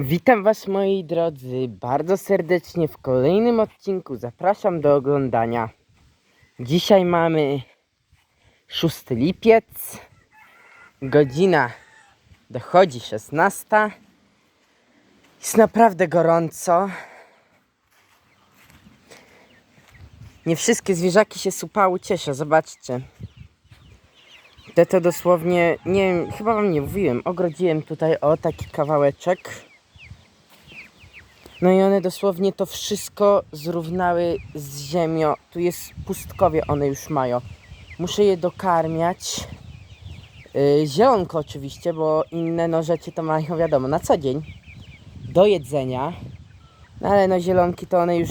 Witam Was moi drodzy bardzo serdecznie w kolejnym odcinku. Zapraszam do oglądania. Dzisiaj mamy 6 lipiec. Godzina dochodzi 16. Jest naprawdę gorąco. Nie wszystkie zwierzaki się supały cieszę, zobaczcie. Te to dosłownie, nie wiem, chyba wam nie mówiłem, ogrodziłem tutaj o taki kawałeczek. No i one dosłownie to wszystko zrównały z ziemią. Tu jest pustkowie, one już mają. Muszę je dokarmiać. Yy, zielonko oczywiście, bo inne no rzeczy to mają wiadomo na co dzień. Do jedzenia. No ale no zielonki to one już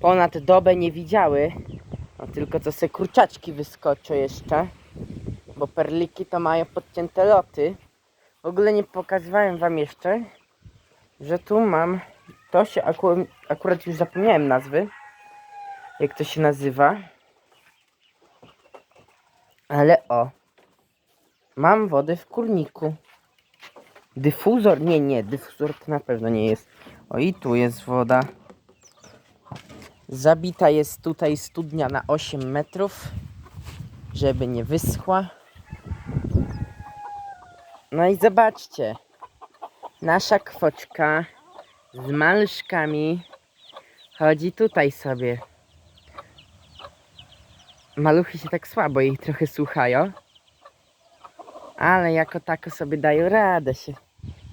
ponad dobę nie widziały. No tylko to se kurczaczki wyskoczą jeszcze. Bo perliki to mają podcięte loty. W ogóle nie pokazywałem wam jeszcze, że tu mam, to się akurat, już zapomniałem nazwy, jak to się nazywa, ale o, mam wodę w kurniku. Dyfuzor, nie, nie, dyfuzor to na pewno nie jest. O i tu jest woda. Zabita jest tutaj studnia na 8 metrów, żeby nie wyschła. No i zobaczcie, nasza kwoczka z maluszkami chodzi tutaj sobie. Maluchy się tak słabo jej trochę słuchają, ale jako tako sobie dają radę się.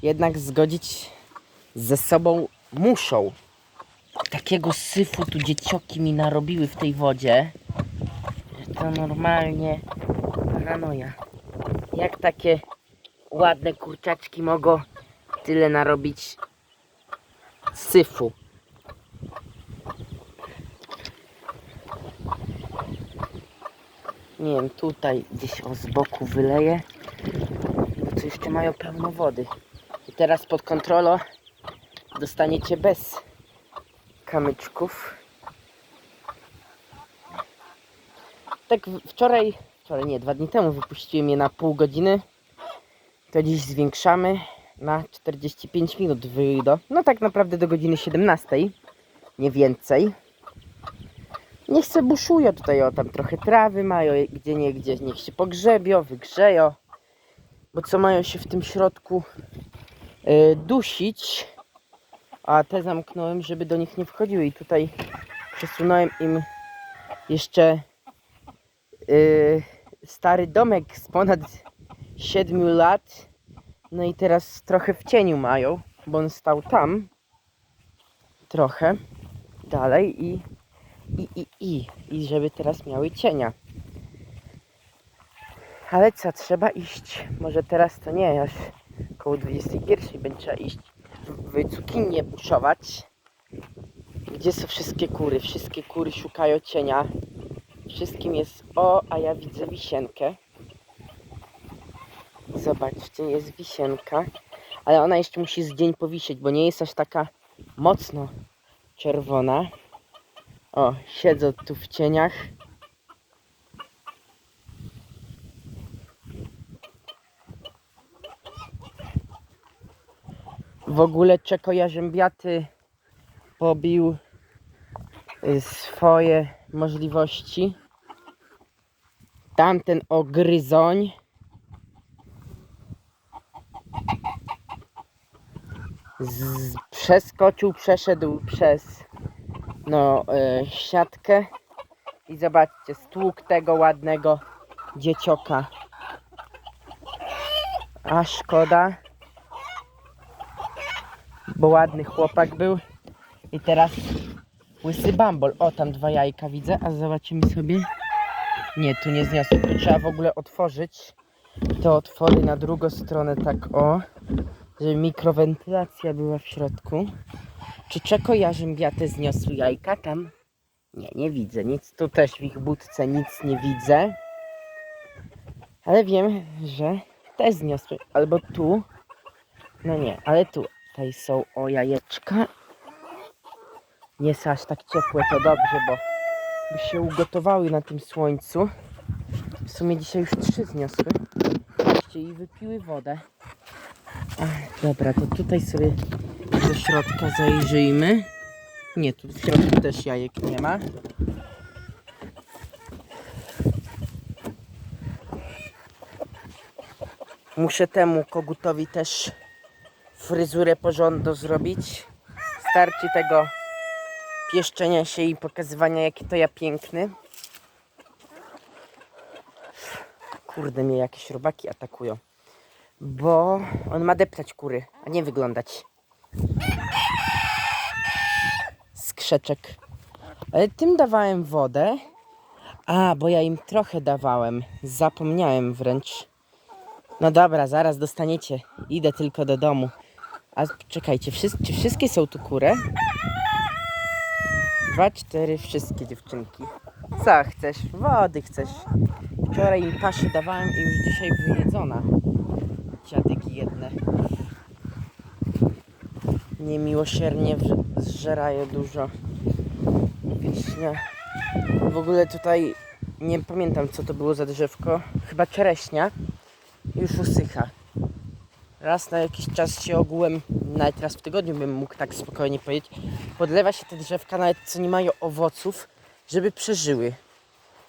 Jednak zgodzić ze sobą muszą. Takiego syfu tu dziecioki mi narobiły w tej wodzie, że to normalnie paranoja. Jak takie ładne kurczaczki mogą tyle narobić syfu. Nie wiem, tutaj gdzieś o z boku wyleję. Bo tu jeszcze mają pełno wody. I teraz pod kontrolą dostaniecie bez kamyczków. Tak wczoraj, wczoraj nie, dwa dni temu wypuściłem je na pół godziny. To dziś zwiększamy na 45 minut wyjdą. No tak naprawdę do godziny 17, nie więcej. Niech se buszują tutaj, o tam trochę trawy mają, gdzie nie gdzie, niech się pogrzebią, wygrzeją. Bo co mają się w tym środku yy, dusić. A te zamknąłem, żeby do nich nie wchodziły i tutaj przesunąłem im jeszcze yy, stary domek z ponad 7 lat. No i teraz trochę w cieniu mają, bo on stał tam. Trochę dalej i i i i i żeby teraz miały cienia. Ale co, trzeba iść. Może teraz to nie, aż koło 21 będzie trzeba iść w cukinię buszować. Gdzie są wszystkie kury? Wszystkie kury szukają cienia. Wszystkim jest o, a ja widzę wisienkę. Zobaczcie, jest wisienka. Ale ona jeszcze musi z dzień powisieć, bo nie jest aż taka mocno czerwona. O, siedzą tu w cieniach. W ogóle czeko jarzębiaty pobił y, swoje możliwości. Tamten ogryzoń z, przeskoczył, przeszedł przez no, e, siatkę i zobaczcie, stłuk tego ładnego dziecioka. A szkoda, bo ładny chłopak był. I teraz łysy bambol. O, tam dwa jajka widzę, a zobaczymy sobie. Nie, tu nie zniosłem. Tu trzeba w ogóle otworzyć te otwory na drugą stronę, tak o, żeby mikrowentylacja była w środku. Czy czeko jarzębiate zniosły jajka tam? Nie, nie widzę nic. Tu też w ich budce nic nie widzę. Ale wiem, że te zniosły. Albo tu. No nie, ale tu. Tutaj są o jajeczka. Nie są aż tak ciepłe, to dobrze, bo by się ugotowały na tym słońcu. W sumie dzisiaj już trzy zniosły. I wypiły wodę. Dobra, to tutaj sobie do środka zajrzyjmy. Nie, tu w środku też jajek nie ma. Muszę temu kogutowi też fryzurę porządną zrobić. Starczy tego pieszczenia się i pokazywania jaki to ja piękny. Kurde, mnie jakieś robaki atakują. Bo on ma deptać kury, a nie wyglądać. Skrzeczek. Ale tym dawałem wodę. A, bo ja im trochę dawałem. Zapomniałem wręcz. No dobra, zaraz dostaniecie. Idę tylko do domu. A czekajcie, wszyscy, czy wszystkie są tu kury? Dwa, cztery, wszystkie dziewczynki. Co chcesz? Wody chcesz. Wczoraj im paszę dawałem i już dzisiaj wyjedzona. Dziadyki jedne. Niemiłosiernie zżerają dużo. Wiśnie. W ogóle tutaj nie pamiętam co to było za drzewko. Chyba czereśnia. Już usycha. Raz na jakiś czas się ogółem, nawet raz w tygodniu bym mógł tak spokojnie powiedzieć, podlewa się te drzewka, nawet co nie mają owoców, żeby przeżyły.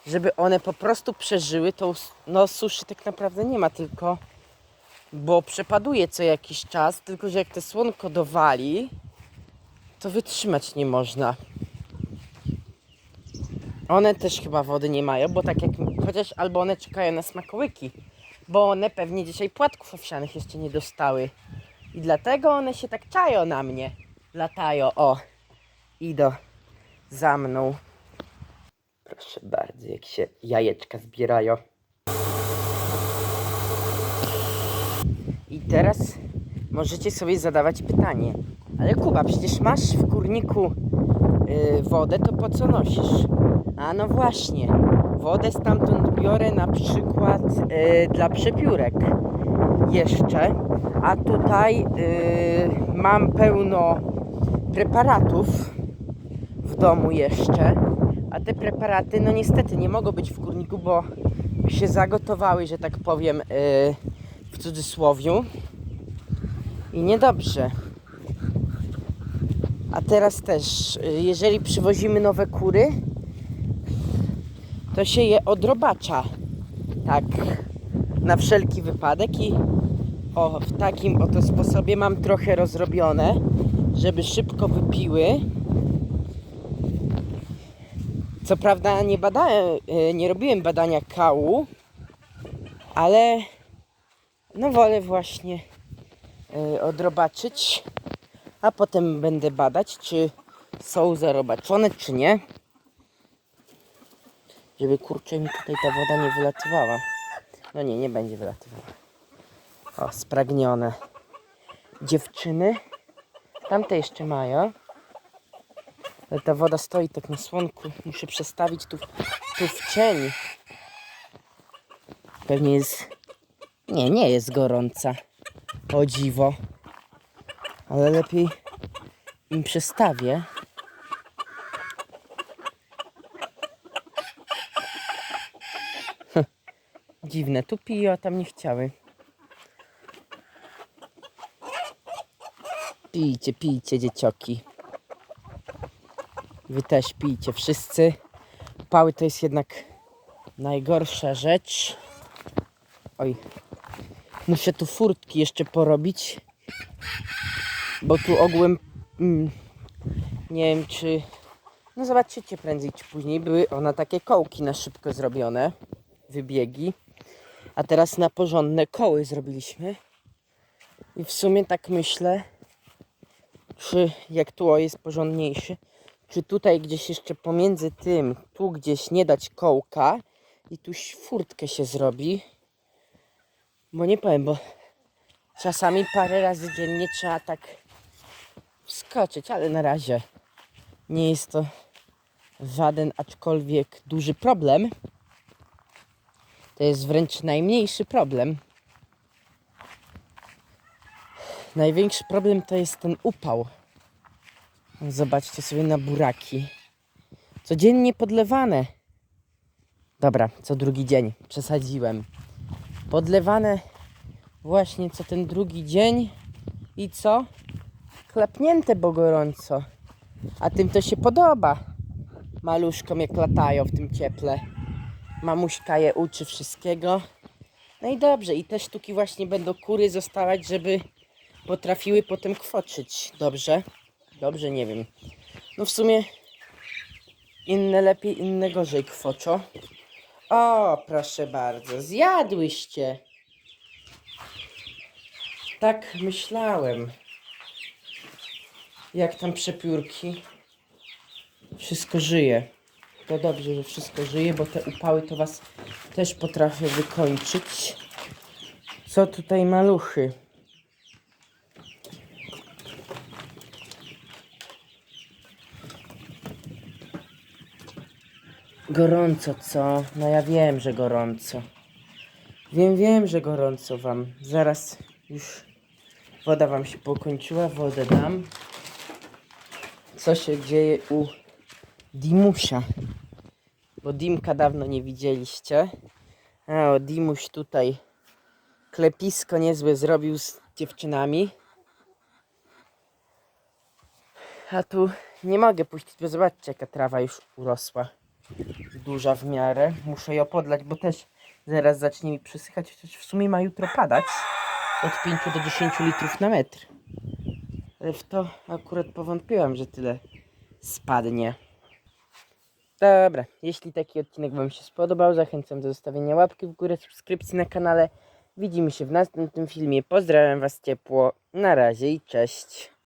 Żeby one po prostu przeżyły, to no suszy tak naprawdę nie ma, tylko bo przepaduje co jakiś czas, tylko że jak te słonko dowali, to wytrzymać nie można. One też chyba wody nie mają, bo tak jak, chociaż albo one czekają na smakołyki, bo one pewnie dzisiaj płatków owsianych jeszcze nie dostały. I dlatego one się tak czają na mnie. Latają, o, idą za mną. Proszę bardzo, jak się jajeczka zbierają. I teraz możecie sobie zadawać pytanie. Ale Kuba, przecież masz w kurniku y, wodę, to po co nosisz? A no właśnie, wodę stamtąd biorę na przykład y, dla przepiórek jeszcze, a tutaj y, mam pełno preparatów w domu jeszcze, a te preparaty no niestety nie mogą być w kurniku, bo się zagotowały, że tak powiem, w cudzysłowiu i niedobrze. A teraz też, y, jeżeli przywozimy nowe kury, to się je odrobacza. Tak, na wszelki wypadek i o, w takim oto sposobie mam trochę rozrobione, żeby szybko wypiły. Co prawda nie badałem, y, nie robiłem badania kału, ale no wolę właśnie y, odrobaczyć, a potem będę badać, czy są zarobaczone, czy nie. Żeby kurczę mi tutaj ta woda nie wylatywała. No nie, nie będzie wylatywała. O, spragnione. Dziewczyny. Tamte jeszcze mają. Ale ta woda stoi tak na słonku. Muszę przestawić tu, tu w cień. Pewnie jest... Nie, nie jest gorąca. O dziwo. Ale lepiej im przestawię. Dziwne, tu piją, a tam nie chciały. Pijcie, pijcie, dziecioki. Wy też pijcie, wszyscy. Pały to jest jednak najgorsza rzecz. Oj, muszę tu furtki jeszcze porobić. Bo tu ogółem, mm, nie wiem czy, no zobaczycie prędzej czy później, były one takie kołki na szybko zrobione, wybiegi. A teraz na porządne koły zrobiliśmy. I w sumie tak myślę, czy jak tu o jest porządniejszy, czy tutaj gdzieś jeszcze pomiędzy tym, tu gdzieś nie dać kołka i tu furtkę się zrobi. Bo nie powiem, bo czasami parę razy dziennie trzeba tak wskoczyć, ale na razie nie jest to żaden aczkolwiek duży problem. To jest wręcz najmniejszy problem. Największy problem to jest ten upał. Zobaczcie sobie na buraki. Codziennie podlewane. Dobra, co drugi dzień. Przesadziłem. Podlewane właśnie co ten drugi dzień I co? Klepnięte, bo gorąco. A tym to się podoba. Maluszkom jak latają w tym cieple. Mamuśka je uczy wszystkiego. No i dobrze, i te sztuki właśnie będą kury zostawać, żeby potrafiły potem kwoczyć. Dobrze? Dobrze, nie wiem. No w sumie inne lepiej, inne gorzej kwoczo. O, proszę bardzo, zjadłyście. Tak myślałem. Jak tam przepiórki? Wszystko żyje. To dobrze, że wszystko żyje, bo te upały to was też potrafię wykończyć. Co tutaj maluchy? Gorąco, co? No ja wiem, że gorąco. Wiem, wiem, że gorąco wam. Zaraz już woda wam się pokończyła, wodę dam. Co się dzieje u Dimusia? Bo Dimka dawno nie widzieliście. A o, Dimuś tutaj klepisko niezłe zrobił z dziewczynami. A tu nie mogę puścić, bo zobaczcie jaka trawa już urosła. Duża w miarę. Muszę ją podlać, bo też zaraz zacznie mi przysychać, chociaż w sumie ma jutro padać od 5 do 10 litrów na metr. Ale w to akurat powątpiłam, że tyle spadnie. Dobra, jeśli taki odcinek Wam się spodobał, zachęcam do zostawienia łapki w górę, subskrypcji na kanale. Widzimy się w następnym filmie. Pozdrawiam Was ciepło. Na razie i cześć.